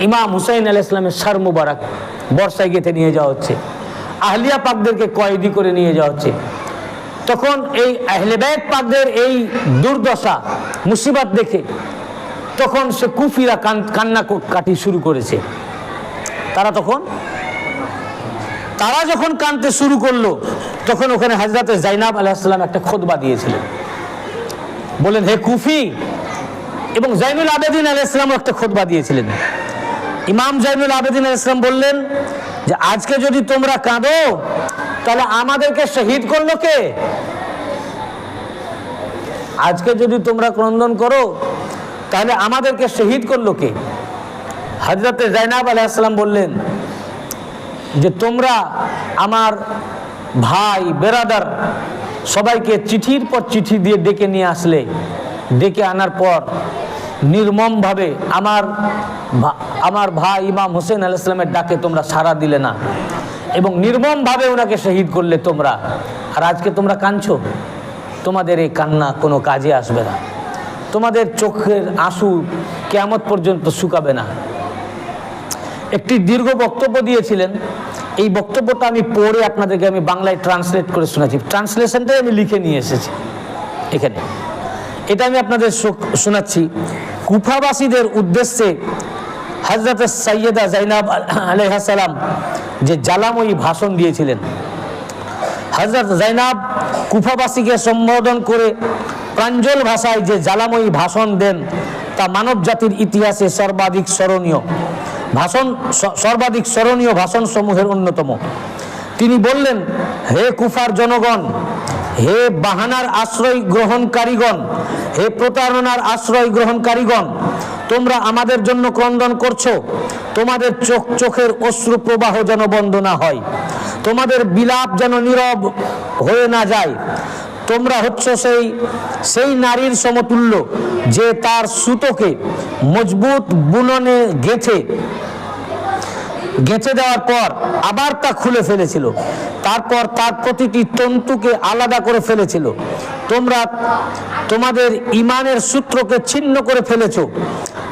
ইমাম হুসাইন আল ইসলামের সার মুবারক বর্ষায় গেতে নিয়ে যাওয়া হচ্ছে। আহলিয়া পাকদেরকে কয়েদি করে নিয়ে যাওয়া হচ্ছে। তখন এই আহলেবায়ত পাকদের এই দুর্দশা, মুসিবত দেখে তখন সে কুফিরা কান- কান্না কাটি শুরু করেছে। তারা তখন, তারা যখন কানতে শুরু করল, তখন ওখানে হাজরাতে জাইনাব আলাইসাল্লাম একটা খোদবা দিয়েছিলেন বলেন হে কুফি! এবং জাইনুল আবেদিন আলাইসালামও একটা খোদবা দিয়েছিলেন। ইমাম জাইনুল আবেদিন আলাইসালাম বললেন যে, আজকে যদি তোমরা কাঁদো, তাহলে আমাদেরকে শহীদ করল কে? আজকে যদি তোমরা ক্রন্দন করো, তাহলে আমাদেরকে শহীদ করল কে? হজরতে জাইনাব আলাইসালাম বললেন যে, তোমরা আমার ভাই, বেরাদার, সবাইকে চিঠির পর চিঠি দিয়ে ডেকে নিয়ে আসলে। ডেকে আনার পর নির্মমভাবে আমার আমার ভাই ইমাম হোসেন আল ইসলামের ডাকে তোমরা সাড়া দিলে না। এবং নির্মমভাবে ওনাকে শহীদ করলে তোমরা। আর আজকে তোমরা কাঁদছো? তোমাদের এই কান্না কোনো কাজে আসবে না। তোমাদের চোখের আঁসু কেয়ামত পর্যন্ত শুকাবে না। একটি দীর্ঘ বক্তব্য দিয়েছিলেন। এই বক্তব্যটা আমি পড়ে আপনাদেরকে আমি বাংলায় ট্রান্সলেট করে শোনাচ্ছি ট্রান্সলেশনটাই আমি লিখে নিয়ে এসেছি। এখানে। এটা আমি আপনাদের শোনাচ্ছি। কুফাবাসীদের উদ্দেশ্যে হজরত সৈয়দা জাইনাব আলাইহাসালাম যে জ্বালাময়ী ভাষণ দিয়েছিলেন। হজরত জাইনাব কুফাবাসীকে সম্বোধন করে প্রাঞ্জল ভাষায় যে জ্বালাময়ী ভাষণ দেন, তা মানব জাতির ইতিহাসে সর্বাধিক স্মরণীয়। ভাষণ সর্বাধিক স্মরণীয় ভাষণ সমূহের অন্যতম। তিনি বললেন, হে কুফার জনগণ হে বাহানার আশ্রয় গ্রহণকারীগণ, হে প্রতারণার আশ্রয় গ্রহণকারীগণ, তোমরা আমাদের জন্য ক্রন্দন করছ, তোমাদের চোখ, চোখের অশ্রু প্রবাহ যেন বন্ধ না হয়, তোমাদের বিলাপ যেন নীরব হয়ে না যায়। তোমরা হচ্ছ সেই সেই নারীর সমতুল্য, যে তার সুতোকে মজবুত বুননে গেঁথে গেঁথে দেওয়ার পর আবার তা খুলে ফেলেছিল। তারপর তার প্রতিটি তন্তুকে আলাদা করে ফেলেছিল। তোমরা তোমাদের ইমানের সূত্রকে ছিন্ন করে ফেলেছো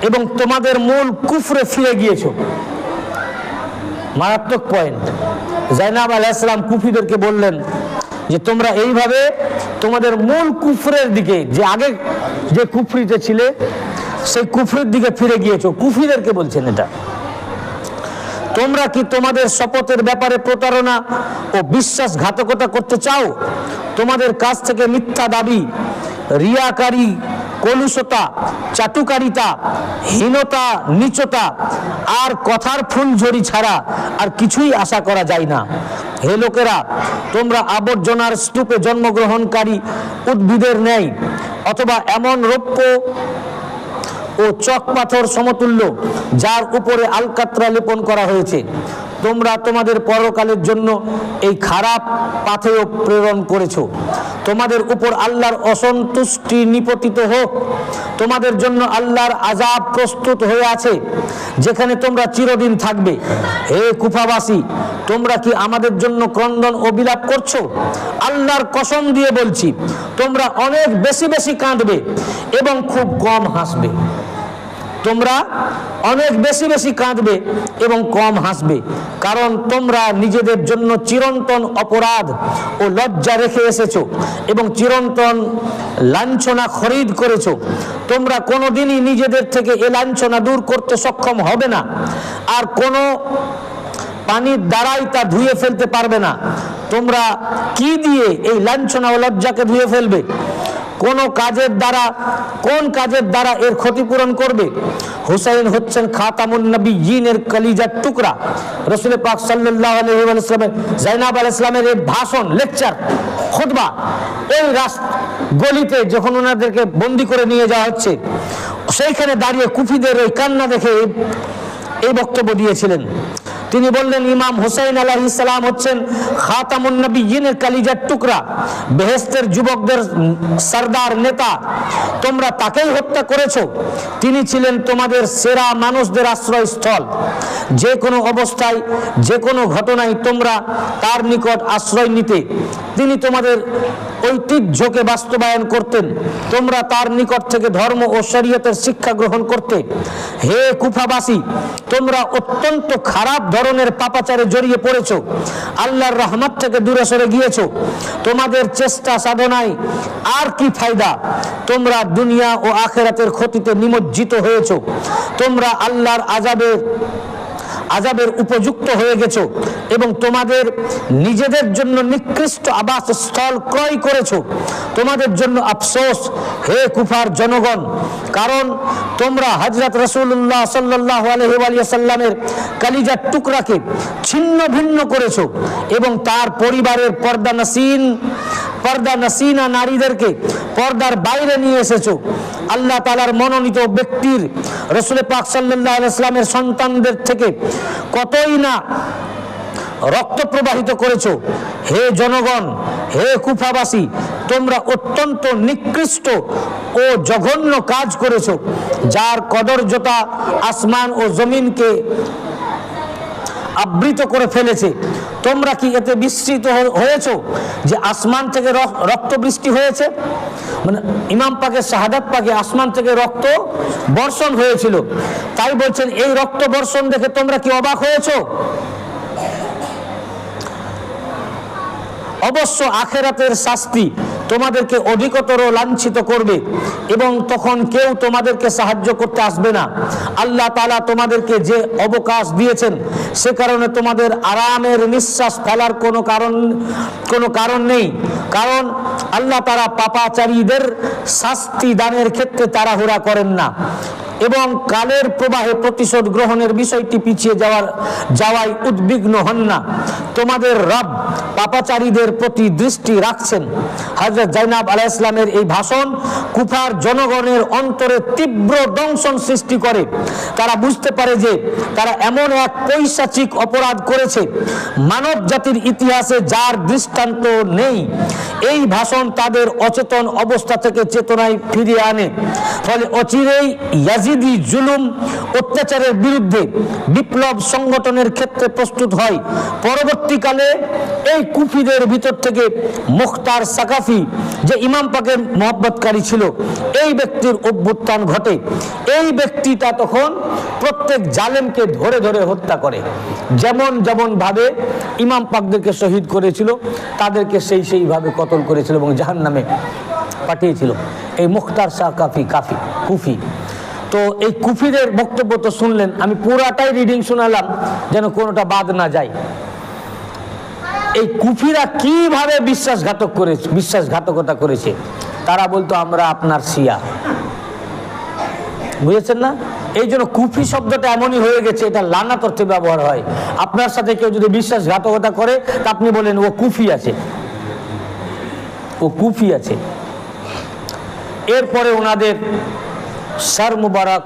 এবং তোমাদের মূল কুফরে ফিরে গিয়েছো। মারাত্মক পয়েন্ট জাইনাব আলাইসালাম কুফিদেরকে বললেন যে, তোমরা এইভাবে তোমাদের মূল কুফরের দিকে, যে আগে যে কুফরিতে ছিলে, সেই কুফরির দিকে ফিরে গিয়েছো। কুফিদেরকে বলছেন এটা। তোমরা কি তোমাদের শপথের ব্যাপারে প্রতারণা ও বিশ্বাসঘাতকতা করতে চাও? তোমাদের কাছ থেকে মিথ্যা দাবি, রিয়াকারী, কলুষতা, চাটুকারিতা, হীনতা, নিচতা আর কথার ফুল ফুলঝড়ি ছাড়া আর কিছুই আশা করা যায় না। হে লোকেরা, তোমরা আবর্জনার স্তূপে জন্মগ্রহণকারী উদ্ভিদের ন্যায় অথবা এমন রৌপ্য ও চক পাথর সমতুল্য, যার উপরে আলকাত্রা লেপন করা হয়েছে। তোমরা তোমাদের পরকালের জন্য এই খারাপ পাথেও প্রেরণ করেছ। তোমাদের উপর আল্লাহর অসন্তুষ্টি নিপতিত হোক। তোমাদের জন্য আল্লাহর আজাব প্রস্তুত হয়ে আছে, যেখানে তোমরা চিরদিন থাকবে। হে কুফাবাসী, তোমরা কি আমাদের জন্য ক্রন্দন ও বিলাপ করছ? আল্লাহর কসম দিয়ে বলছি, তোমরা অনেক বেশি বেশি কাঁদবে এবং খুব কম হাসবে। তোমরা অনেক বেশি বেশি কাঁদবে এবং কম হাসবে। কারণ তোমরা নিজেদের জন্য চিরন্তন অপরাধ ও লজ্জা রেখে এসেছ এবং চিরন্তন লাঞ্ছনা খরিদ করেছ। তোমরা কোনোদিনই নিজেদের থেকে এ লাঞ্ছনা দূর করতে সক্ষম হবে না। আর কোনো পানির দ্বারাই তা ধুয়ে ফেলতে পারবে না। তোমরা কি দিয়ে এই লাঞ্ছনা ও লজ্জাকে ধুয়ে ফেলবে? কোন কাজের দ্বারা, কোন কাজের দ্বারা এর ক্ষতিপূরণ করবে? হুসাইন হচ্ছেন খাতামুন নবী জিনের কলিজার টুকরা। রসুল পাক ওয়াসাল্লামের, জাইনাব আলাইহিস সালামের এই ভাষণ, লেকচার, খুতবা, এই রাস, গলিতে যখন ওনাদেরকে বন্দি করে নিয়ে যাওয়া হচ্ছে, সেইখানে দাঁড়িয়ে কুফিদের ওই কান্না দেখে এই বক্তব্য দিয়েছিলেন। তিনি বললেন, ইমাম হুসাইন আলাহ ইসলাম হচ্ছেন খাতামুন নবীনের কালিজার টুকরা বেহেস্তের যুবকদের সর্দার নেতা। তোমরা তাকেই হত্যা করেছ। তিনি ছিলেন তোমাদের সেরা মানুষদের আশ্রয়স্থল। যে কোনো অবস্থায়, যে কোনো ঘটনায় তোমরা তার নিকট আশ্রয় নিতে। তিনি তোমাদের ঐতিহ্যকে বাস্তবায়ন করতেন। তোমরা তার নিকট থেকে ধর্ম ও শরীয়তের শিক্ষা গ্রহণ করতে। হে কুফাবাসী, তোমরা অত্যন্ত খারাপ ধরনের পাপাচারে জড়িয়ে পড়েছ। আল্লাহর রহমত থেকে দূরে সরে গিয়েছ। তোমাদের চেষ্টা সাধনায় আর কি ফায়দা? তোমরা দুনিয়া ও আখেরাতের ক্ষতিতে নিমজ্জিত হয়েছ। তোমরা আল্লাহর আজাবের আজাবের উপযুক্ত হয়ে গেছো এবং তোমাদের নিজেদের জন্য নিকৃষ্ট আবাসস্থল ক্রয় করেছ। তোমাদের জন্য আফসোস, হে কুফার জনগণ, কারণ তোমরা হজরত রসুল্লাহ সাল্লাহ আলহিসাল্লামের কালিজার টুকরাকে ছিন্ন ভিন্ন করেছ এবং তার পরিবারের পর্দা নাসিন পর্দা নাসিনা নারীদেরকে পর্দার বাইরে নিয়ে এসেছ। আল্লাহ তালার মনোনীত ব্যক্তির রসুল পাক সাল্লাহ ইসলামের সন্তানদের থেকে কতই না রক্ত প্রবাহিত করেছ। হে জনগণ, হে কুফাবাসী, তোমরা অত্যন্ত নিকৃষ্ট ও জঘন্য কাজ করেছ, যার কদর্যতা আসমান ও জমিনকে আবৃত করে ফেলেছে। তোমরা কি এতে বিস্তৃত হয়েছ? যে আসমান থেকে রক- রক্ত বৃষ্টি হয়েছে? মানে ইমাম পাকে শাহাদাত পাকে আসমান থেকে রক্ত বর্ষণ হয়েছিল। তাই বলছেন, এই রক্ত বর্ষণ দেখে তোমরা কি অবাক হয়েছ? অবশ্য আখেরাতের শাস্তি তোমাদেরকে অধিকতর লাঞ্ছিত করবে এবং তখন কেউ তোমাদেরকে সাহায্য করতে আসবে না। আল্লাহ তালা তোমাদেরকে যে অবকাশ দিয়েছেন, সে কারণে তোমাদের আরামের নিঃশ্বাস ফেলার কোনো কারণ কোনো কারণ নেই। কারণ আল্লাহ তারা পাপাচারীদের শাস্তি দানের ক্ষেত্রে তাড়াহুড়া করেন না। এবং কালের প্রবাহে প্রতিশোধ গ্রহণের বিষয়টি পিছিয়ে যাওয়ার, যাওয়ায় উদ্বিগ্ন হন না। তোমাদের রব পাপাচারীদের প্রতি দৃষ্টি রাখছেন। হজরত জাইনাব আলাহ ইসলামের এই ভাষণ কুফার জনগণের অন্তরে তীব্র দংশন সৃষ্টি করে। তারা বুঝতে পারে যে তারা এমন এক পৈশাচিক অপরাধ করেছে। মানব জাতির ইতিহাসে যার দৃষ্টান্ত নেই, এই ভাষণ তাদের অচেতন অবস্থা থেকে চেতনায় ফিরিয়ে আনে। ফলে অচিরেই ইয়াজিদি জুলুম অত্যাচারের বিরুদ্ধে বিপ্লব সংগঠনের ক্ষেত্রে প্রস্তুত হয়। পরবর্তীকালে এই কুফিদের ভিতর থেকে মুখতার সাকাফি, যে ইমাম পাকের মহব্বতকারী ছিল, এই ব্যক্তির অভ্যুত্থান ঘটে। এই ব্যক্তিটা তখন প্রত্যেক জালেমকে ধরে ধরে হত্যা করে। যেমন যেমন ভাবে ইমাম পাকদেরকে শহীদ করেছিল, তাদেরকে সেই সেইভাবে কতল করেছিল এবং জাহান নামে পাঠিয়েছিল। এই মুখতার শাহ কাফি কাফি, কুফি তো এই কুফিদের বক্তব্য তো শুনলেন, আমি পুরাটাই রিডিং শোনালাম, যেন কোনোটা বাদ না যায়। এই কুফিরা কীভাবে বিশ্বাসঘাতক করেছে, বিশ্বাসঘাতকতা করেছে? তারা বলতো, আমরা আপনার শিয়া। বুঝেছেন না? এই জন্য কুফি শব্দটা এমনই হয়ে গেছে, এটা লানাত অর্থে ব্যবহার হয়। আপনার সাথে কেউ যদি বিশ্বাসঘাতকতা করে, তা আপনি বলেন, ও কুফি আছে। ও কুফি আছে। এরপরে ওনাদের সার মুবারক।